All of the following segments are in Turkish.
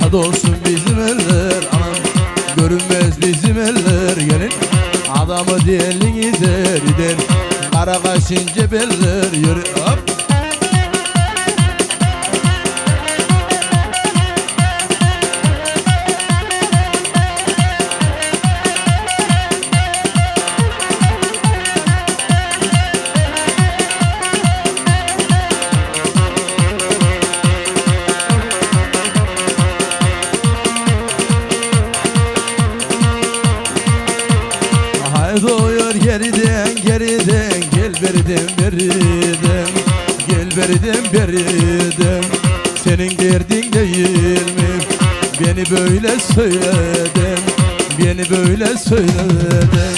Rahat olsun bizim eller Anam. Görünmez bizim eller Gelin. Adamı diyelim gider gider. Kara kaşınca beller yürü. Hop Uyur geriden geriden. Gel beriden beriden Gel beriden beriden Senin derdin değil mi? Beni böyle söyledin. Beni böyle söyledin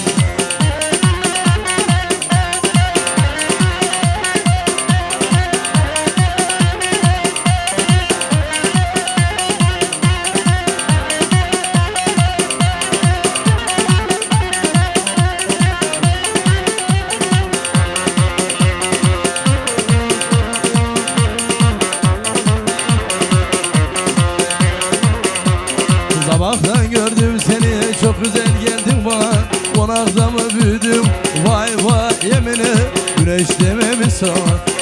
Konakta mı büyüdüm? Vay vay yemine Güneş dememiş sana?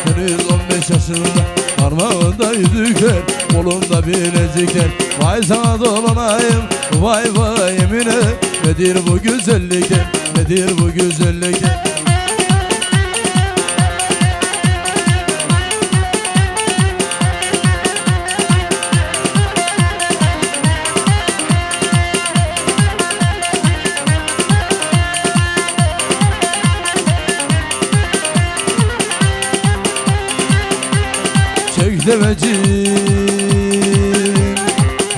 Henüz 15 yaşında. Parmağında yüzükler kolunda bilezikler Vay sana dolanayım vay vay yemine Nedir bu güzellikler nedir bu güzellikler Çek devecim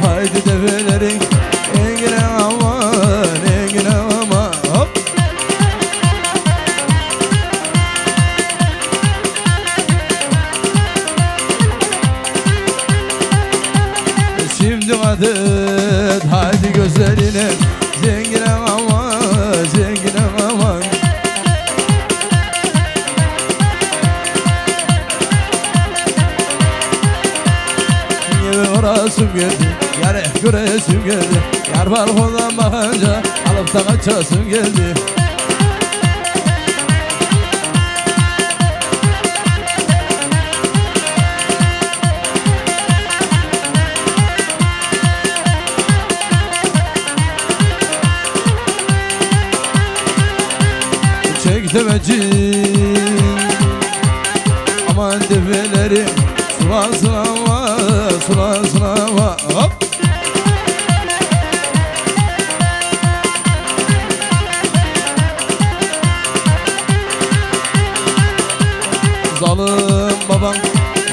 Haydi develerin Engine aman Engine aman. Hop. Şimdi adet Haydi gözlerine Orasım geldi Yare göresim geldi. Yar balkondan bakınca Alıp da kaçasım geldi. Çek devecim Aman develeri Sulansın ama Sulansın ama Hop. Zalim babam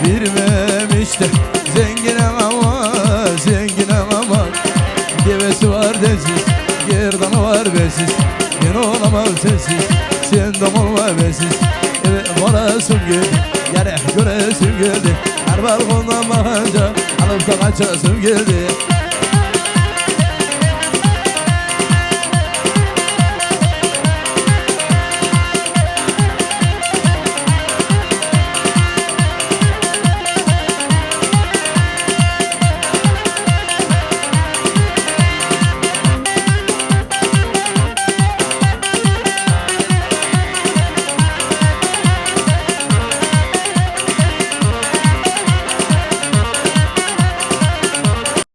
Vermemiş de Zengine ama Zengine ama Devesi var densiz Gerdanı var bensiz Ben olamam sensiz Sen de olma bensiz Evet varasım geldi Yere göresim geldi Her balkondan bakınca Da kaçasım geldi